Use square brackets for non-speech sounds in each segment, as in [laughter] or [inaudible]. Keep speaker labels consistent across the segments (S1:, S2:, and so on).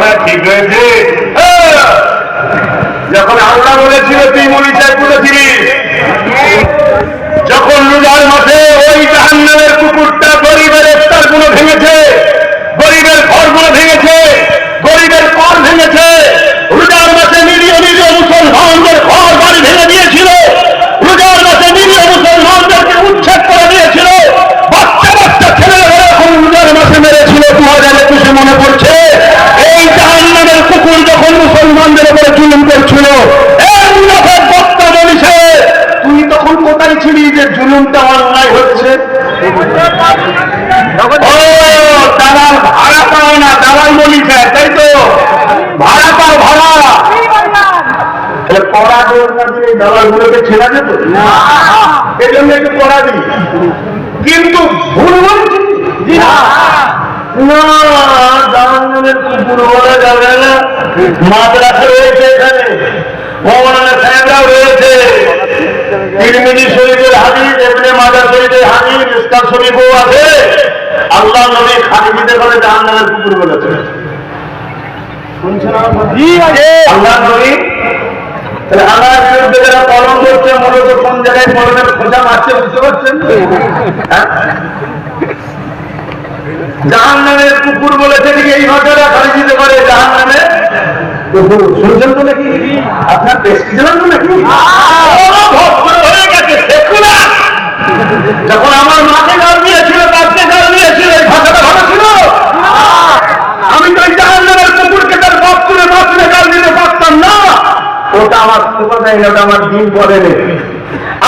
S1: না ঠিক হয়েছে হ্যাঁ। যখন আল্লাহ বলেছিল, তুই মনীষায় পুষেছিলিস যখন রোজার মাঠে ওই জাহান্নামের কুকুরটা গরিবের তারগুলো ভেঙেছে জুলুমটা অন্যায় হচ্ছে। দালাল ভাড়া পাও না দালাল বলি বলিছে তাই তো? ভাড়া পাও ভাড়া। কড়া না দিলে ছেড়া যেত এই জন্য একটু কড়া দিই কিন্তু ভুল বলছি না। জাহান্নামের কুকুর বলা যাবে না। মাদ্রাসা রয়েছে এখানে। মৌলানা সাহেবরাও রয়েছে। তিরমিজি শরীফের হাদিস এমনি মাদার শরীফের হাদিস ইস্তার শরীফও আছে। আল্লাহ নবী খালিদিতে করে জাহান্নামের কুকুর বলেছে আল্লাহ নবী তাহলে আমার বিরুদ্ধে যারা পালন করছে মূলত কোন জায়গায় পলনের খোঁজা মারছে বুঝতে পারছেন? হ্যাঁ? জাহান নামের কুকুর বলেছে ঠিক এই ভাষাটা খালি দিতে পারে জাহান নামে কুকুর। শুনছেন তো নাকি? আপনার তো নাকি ও, ভক্ত হয়ে গেছে secular। যখন আমার মাকে গাল দিয়েছিল বাপকে গাল দিয়েছিল এই ভাষাটা ভালো ছিল আমি তো ওই জাহান নামের কুকুরকে তার বাপ তুলে বাপ তুলে গাল দিতে পারতাম না ওটা দেয় না আমার দিন বলে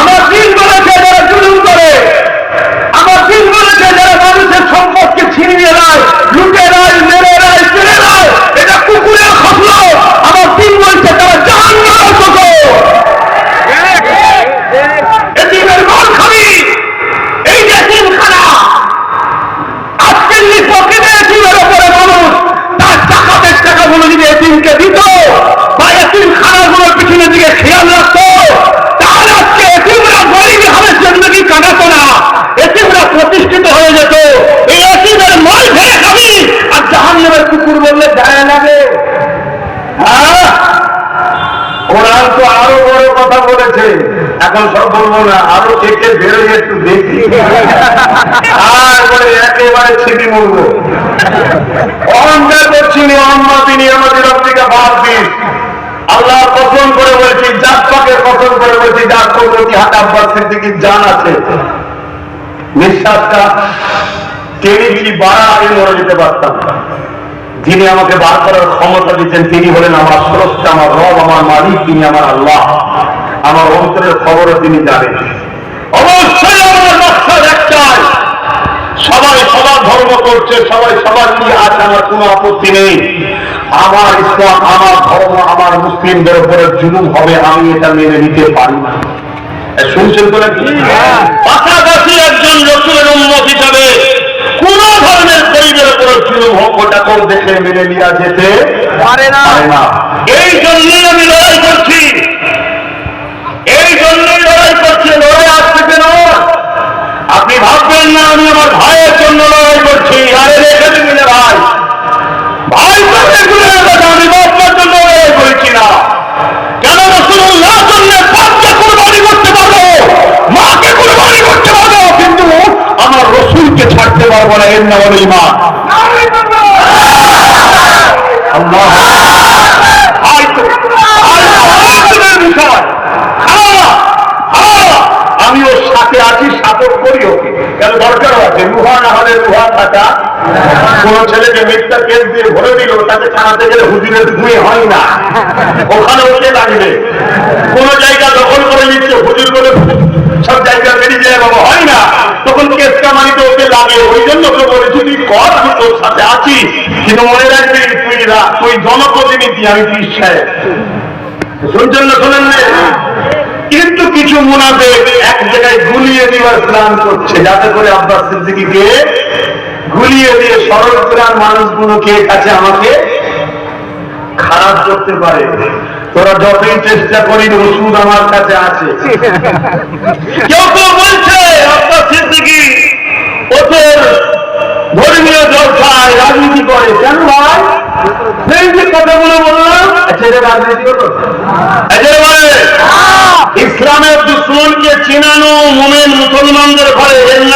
S1: আমার দিন বলেছে যারা জুলুম করে। আমার দিন বলেছে যারা মানুষের সম্পদকে ছিনিয়ে নেয় লুটে নেয় মেরে নেয় কেড়ে নেয় এটা কুকুরের খসল। আমার দিন বলছে তারা এটিমের খালি। এই যে এতিমখানা আজকের পকেটে ওপরে মানুষ, তার টাকাতের টাকাগুলো যদি এতিমকে দিত। খানাগুলোর দিকে খেয়াল রাখতো তাহলে আজকে এতিমরা গরিবী হবে জিন্দগি কাটাতো না এতিমরা প্রতিষ্ঠিত হয়ে যেত। এই এতিমের মাল ফেলে খাবি আর জাহান্নামের কুকুর বললে যায় লাগে হ্যাঁ? কোরআন তো আরও বড় কথা বলেছে। এখন সব বলব না, আরও থেকে বেরোয় একটু দেখি। আর বলে, একেবারে ছিপি মরবো অহংকার করছি অহম্মা তিনি আমাদের থেকে বাদ দিন। আল্লাহ কসম করে বলছি জাত পাকে কসম করে বলছি, যার কৌরতি হাত আব্বাস সিদ্দিকির জান আছে। নিঃশ্বাসটা টেনে কি বাড়া আগে মরে যেতে পারতাম। যিনি আমাকে বার করার ক্ষমতা দিচ্ছেন, তিনি হলেন আমার স্রষ্টা, আমার রব, আমার মালিক, তিনি আমার আল্লাহ। আমার অন্তরের খবরও তিনি জানেন। অবশ্যই আমার লক্ষ্য একটাই, সবাই সবার ধর্ম করছে, সবাই সবার কি আছে, আমার কোনো আপত্তি নেই। আমার ইসলাম আমার ধর্ম আমার মুসলিমদের উপরে জুলুম হবে আমি এটা মেনে নিতে পারি না। শুনছেন তো নাকি? পাশাপাশি একজন রসুলের উন্মত হিসাবে কোন ধর্মের শরীরের উপরে জুলুম হোক ওটা কোন দেখে মেনে নেওয়া যেতে
S2: পারে না।
S1: পারে না। এই জন্য আমি লড়াই করছি এই জন্যই লড়াই করছি লড়াই আসছে কেন আপনি ভাববেন না আমি আমার ভাইয়ের জন্য লড়াই করছি আরে রেখে দিবি না ভাই ভাই করতে ভুলে গেছে আমি বাপমার জন্য লড়াই করছি না কেন রসুল্লাহ জন্য বাপকে কুরবানি করতে পারব মাকে কুরবানি করতে পারব কিন্তু আমার রসুলকে ছাড়তে পারব না এর নাম ইমান আল্লাহ কেন দরকারও আছে? রুহা না হলে রুহা থাকা। কোন ছেলেকে মিথ্যা কেস দিয়ে ভরে দিল, তাকে ছাড়াতে গেলে হুজুরের ধুয়ে হয় না। ওখানে ওকে লাগবে কোন জায়গা দখল করে নিচ্ছে, হুজুর করে সব জায়গা বেরিয়ে যায় বাবা হয় না তখন কেস লাগে ওই জন্য ওকে বলেছি তুই কর আমি তোর সাথে আছি। কিন্তু মনে রাখবি তুই তুই জনপ্রতিনিধি আমি সাহেব শুনছেন না শোনেন কিন্তু কিছু মুনাফেক এক জায়গায় গুলিয়ে দেওয়ার প্ল্যান করছে যাতে করে আব্বাস সিদ্দিকিকে গুলিয়ে দিয়ে সরল প্রাণ মানুষগুলোকে কাছে আমাকে খারাপ করতে পারে। তোরা যতই চেষ্টা করি ওষুধ আমার কাছে আছে। [laughs] কেউ কেউ বলছে আব্বাস সিদ্দিকি ওদের ধর্মীয় জলসায় রাজনীতি করে কেন ভাই? সেই কথাগুলো বললাম
S2: রাজনীতি
S1: ইসলামের দুশ্মনকে চিনানো মোমেন মুসলমানদের ঘরে